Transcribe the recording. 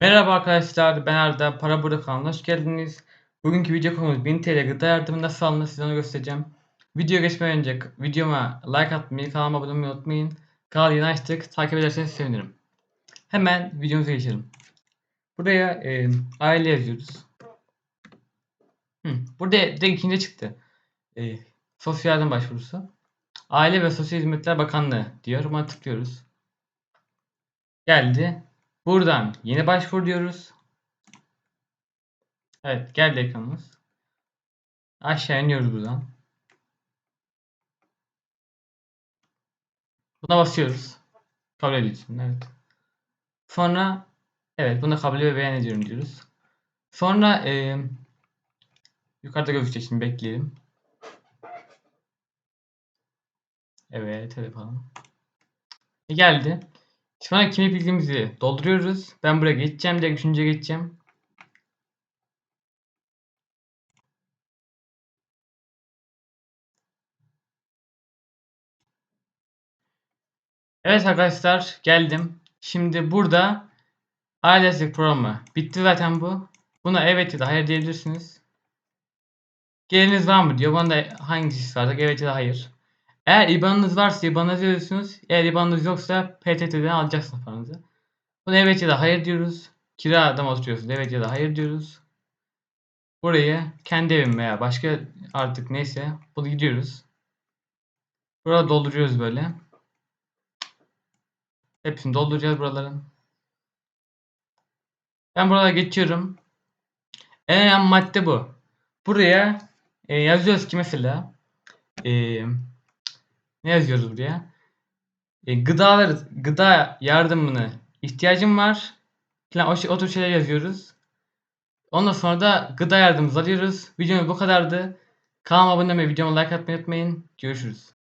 Merhaba arkadaşlar, ben Arda. Para Burada kanalına hoş geldiniz. Bugünkü video konumuz 1000 TL gıda yardımı nasıl alınır size onu göstereceğim. Videoya geçmeden önce videoma like atmayı, kanalıma abone olmayı unutmayın. Kanalı yeni açtık, takip ederseniz sevinirim. Hemen videomuza geçelim. Buraya e, aile yazıyoruz. Hı, burada direkt ikinci çıktı. E, sosyal yardım başvurusu. Aile ve Sosyal Hizmetler Bakanlığı diyor. Buna tıklıyoruz. Geldi. Buradan yeni başvur diyoruz. Evet geldi ekranımız. Aşağı iniyoruz buradan. Buna basıyoruz. Kabul ediyorsun. Evet. Sonra evet bunu kabul ve beğen ediyorum diyoruz. Sonra e, yukarıda gözükecek şimdi bekleyelim. Evet hadi yapalım. E, geldi. Sonra kimlik bilgimizi dolduruyoruz. Ben buraya geçeceğim. Direkt üçüncüye geçeceğim. Evet arkadaşlar geldim. Şimdi burada aile destek programı bitti zaten bu. Buna evet ya da hayır diyebilirsiniz. Geliriniz var mı diyor. Bana da hangisi varsa evet ya da hayır. Eğer IBAN'ınız varsa IBAN'ınızı yazıyorsunuz. Eğer IBAN'ınız yoksa PTT'den alacaksınız paranızı. Buna evet ya da hayır diyoruz. Kirada mı oturuyorsunuz? Evet ya da hayır diyoruz. Burayı kendi evim veya başka artık neyse bunu gidiyoruz. Burada dolduruyoruz böyle. Hepsini dolduracağız buraların. Ben buralara geçiyorum. En önemli madde bu. Buraya e, yazıyoruz ki mesela e, ne yazıyoruz buraya? E, gıdaları, gıda yardımını ihtiyacım var. Falan o, şey, o tür şeyler yazıyoruz. Ondan sonra da gıda yardımımızı alıyoruz. Videomuz bu kadardı. Kanalıma abone olmayı, videoma like atmayı unutmayın. Görüşürüz.